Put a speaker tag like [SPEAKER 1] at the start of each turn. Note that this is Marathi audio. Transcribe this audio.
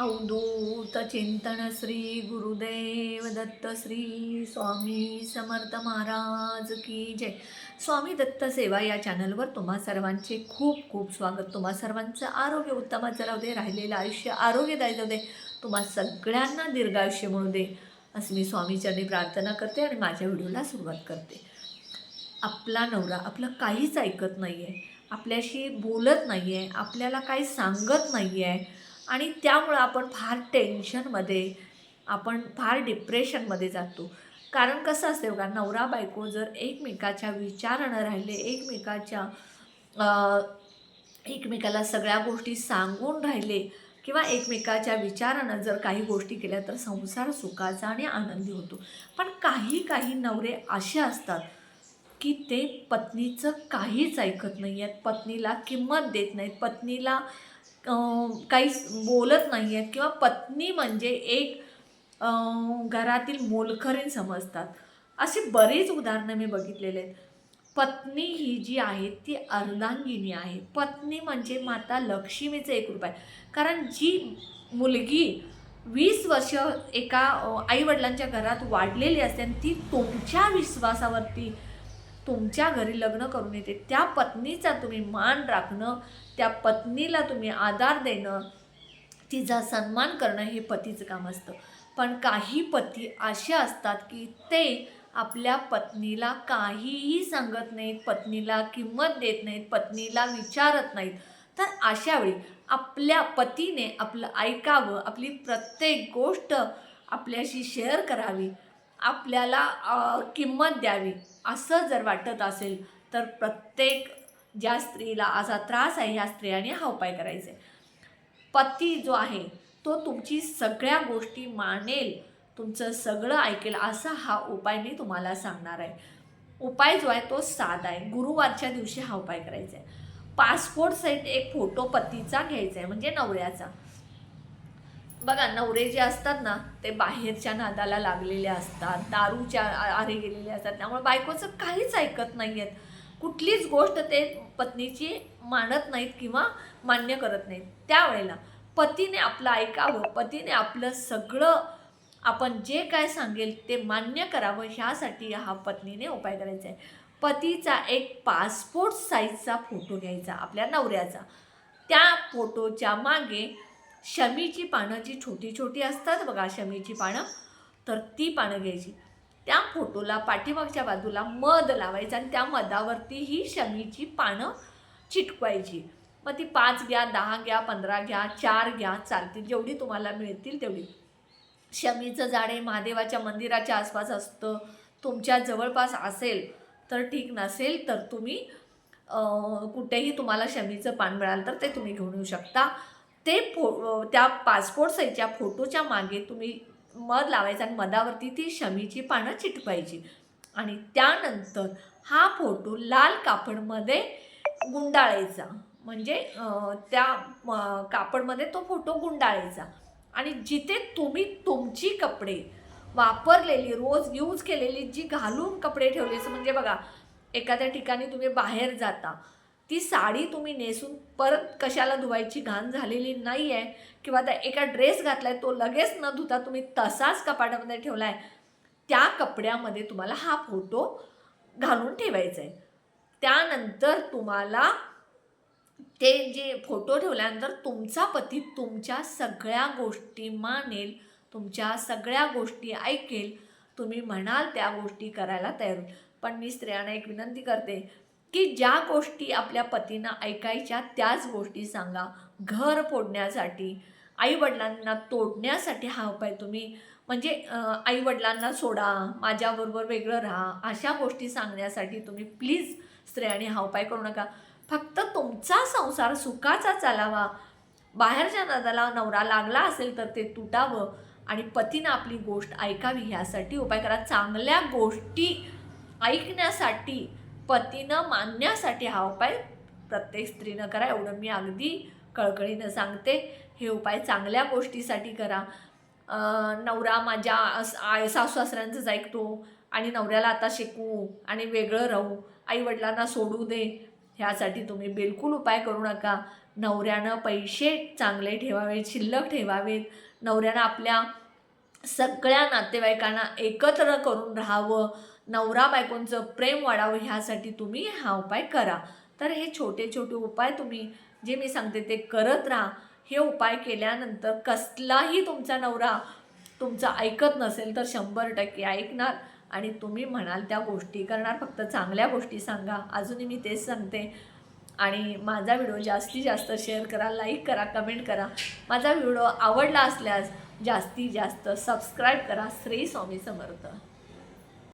[SPEAKER 1] अवधूत चिंतन श्री गुरुदेव दत्त श्री स्वामी समर्थ महाराज की जय। स्वामी दत्त सेवा या चॅनलवर तुम्हा सर्वांचे खूप खूप स्वागत. तुम्हा सर्वांचं आरोग्य उत्तमाचं राहू दे राहिलेलं आयुष्य आरोग्यदायी जाऊ दे. तुम्हा सगळ्यांना दीर्घायुष्य म्हणू दे असं मी स्वामीचरणी प्रार्थना करते आणि माझ्या व्हिडिओला सुरुवात करते. आपला नवरा आपलं काहीच ऐकत नाही आहे आपल्याशी बोलत नाही आहे आपल्याला काही सांगत नाही आहे आणि त्यामुळं आपण फार टेन्शनमध्ये आपण फार डिप्रेशनमध्ये जातो. कारण कसं असते बघा नवरा बायको जर एकमेकाच्या विचारानं राहिले एकमेकाच्या एकमेकाला सगळ्या गोष्टी सांगून राहिले किंवा एकमेकाच्या विचारानं जर काही गोष्टी केल्या तर संसार सुखाचा आणि आनंदी होतो. पण काही काही नवरे असे असतात की ते पत्नीचं काहीच ऐकत नाही आहेत पत्नीला किंमत देत नाहीत पत्नीला काही काहीच बोलत नाही आहेत किंवा पत्नी म्हणजे एक घरातील मोलखरीण समजतात. अशी बरीच उदाहरणं मी बघितलेले आहेत. पत्नी ही जी आहे ती अर्धांगिनी आहे. पत्नी म्हणजे माता लक्ष्मीचं एक रूप आहे. कारण जी मुलगी वीस वर्ष एका आईवडिलांच्या घरात वाढलेली असते आणि ती तुमच्या विश्वासावरती तुमच्या घरी लग्न करून येते. त्या पत्नीचा तुम्ही मान राखणं त्या पत्नीला तुम्ही आधार देणं तिचा सन्मान करणं हे पतीचं काम असतं. पण काही पती असे असतात की ते आपल्या पत्नीला काहीही सांगत नाहीत पत्नीला किंमत देत नाहीत पत्नीला विचारत नाहीत. तर अशावेळी आपल्या पतीने आपलं ऐकावं आपली प्रत्येक गोष्ट आपल्याशी शेअर करावी. आपल्याला किंमत द्यावी असं जर वाटत असेल तर प्रत्येक ज्या स्त्रीला असा त्रास आहे ह्या स्त्रियांनी हा उपाय करायचा आहे. पती जो आहे तो तुमची सगळ्या गोष्टी मानेल तुमचं सगळं ऐकेल असा हा उपाय मी तुम्हाला सांगणार आहे. उपाय जो आहे तो साधा आहे. गुरुवारच्या दिवशी हा उपाय करायचा आहे. पासपोर्ट सहित एक फोटो पतीचा घ्यायचा आहे म्हणजे नवऱ्याचा. बघा नवरे जे असतात ना ते बाहेरच्या नादाला लागलेले असतात दारूच्या आरे गेलेले असतात. त्यामुळे बायकोचं काहीच ऐकत नाही आहेत कुठलीच गोष्ट ते पत्नीची मानत नाहीत किंवा मान्य करत नाहीत. त्यावेळेला पतीने आपलं ऐकावं पतीने आपलं सगळं आपण जे काय सांगेल ते मान्य करावं ह्यासाठी हा पत्नीने उपाय करायचा आहे. पतीचा एक पासपोर्ट साईजचा फोटो घ्यायचा आपल्या नवऱ्याचा. त्या फोटोच्या मागे शमीची पानं जी छोटी छोटी असतात बघा शमीची पानं तर ती पानं घ्यायची. त्या फोटोला पाठीमागच्या बाजूला मध लावायचा आणि त्या मधावरती ही शमीची पानं चिटकवायची. मग ती पाच घ्या दहा घ्या पंधरा घ्या चार घ्या चालतील. जेवढी तुम्हाला मिळतील तेवढी. शमीचं झाड हे महादेवाच्या मंदिराच्या आसपास असतं. तुमच्या जवळपास असेल तर ठीक नसेल तर तुम्ही कुठेही तुम्हाला शमीचं पान मिळालं तर ते तुम्ही घेऊन येऊ शकता. ते फो त्या पासपोर्ट साईजच्या फोटोच्या मागे तुम्ही मध लावायचा आणि मधावरती ती शमीची पानं चिटवायची. आणि त्यानंतर हा फोटो लाल कापडमध्ये गुंडाळायचा. म्हणजे त्या कापडमध्ये तो फोटो गुंडाळायचा. आणि जिथे तुम्ही तुमची कपडे वापरलेली रोज यूज केलेली जी घालून कपडे ठेवले असं म्हणजे बघा एखाद्या ठिकाणी तुम्ही बाहेर जाता ती साडी तुम्ही नेसून परत कशाला धुवायची घाण झालेली नाही आहे किंवा त्या एका ड्रेस घातलाय तो लगेच न धुता तुम्ही तसाच कपाटामध्ये ठेवला आहे त्या कपड्यामध्ये तुम्हाला हा फोटो घालून ठेवायचा आहे त्यानंतर तुम्हाला ते जे फोटो ठेवल्यानंतर तुमचा पती तुमच्या सगळ्या गोष्टी मानेल तुमच्या सगळ्या गोष्टी ऐकेल तुम्ही म्हणाल त्या गोष्टी करायला तयार होईल. पण मी स्त्रियांना एक विनंती करते की ज्या गोष्टी आपल्या पतींना ऐकायच्या त्याच गोष्टी सांगा. घर फोडण्यासाठी आईवडिलांना तोडण्यासाठी हा उपाय तुम्ही म्हणजे आईवडिलांना सोडा माझ्याबरोबर वेगळं राहा अशा गोष्टी सांगण्यासाठी तुम्ही प्लीज स्त्रियांनी हा उपाय करू नका. फक्त तुमचा संसार सुखाचा चालावा. बाहेरच्या नादाला नवरा लागला असेल तर ते तुटावं आणि पतीनं आपली गोष्ट ऐकावी ह्यासाठी उपाय करा. चांगल्या गोष्टी ऐकण्यासाठी पतीनं मानण्यासाठी हा उपाय प्रत्येक स्त्रीनं करा. एवढं मी अगदी कळकळीनं सांगते. हे उपाय चांगल्या गोष्टीसाठी करा. नवरा माझ्या आय सासू सासऱ्यांचंच ऐकतो आणि नवऱ्याला आता शिकवू आणि वेगळं राहू. आईवडिलांना सोडू दे. ह्यासाठी तुम्ही बिलकुल उपाय करू नका. नवऱ्यानं पैसे चांगले ठेवावेत शिल्लक ठेवावेत. नवऱ्यानं आपल्या सगळ्या नातेवाईकांना एकत्र करून राहावं नवरा बायकोंचं प्रेम वाढावं ह्यासाठी तुम्ही हा उपाय करा. तर हे छोटे छोटे उपाय तुम्ही जे मी सांगते ते करत राहा. हे उपाय केल्यानंतर कसलाही तुमचा नवरा तुमचं ऐकत नसेल तर शंभर टक्के ऐकणार आणि तुम्ही म्हणाल त्या गोष्टी करणार. फक्त चांगल्या गोष्टी सांगा. अजूनही मी तेच सांगते. आणि माझा व्हिडिओ जास्तीत जास्त शेअर करा लाईक करा कमेंट करा. माझा व्हिडिओ आवडला असल्यास जास्तीत जास्त सबस्क्राईब करा श्री स्वामी समर्थ.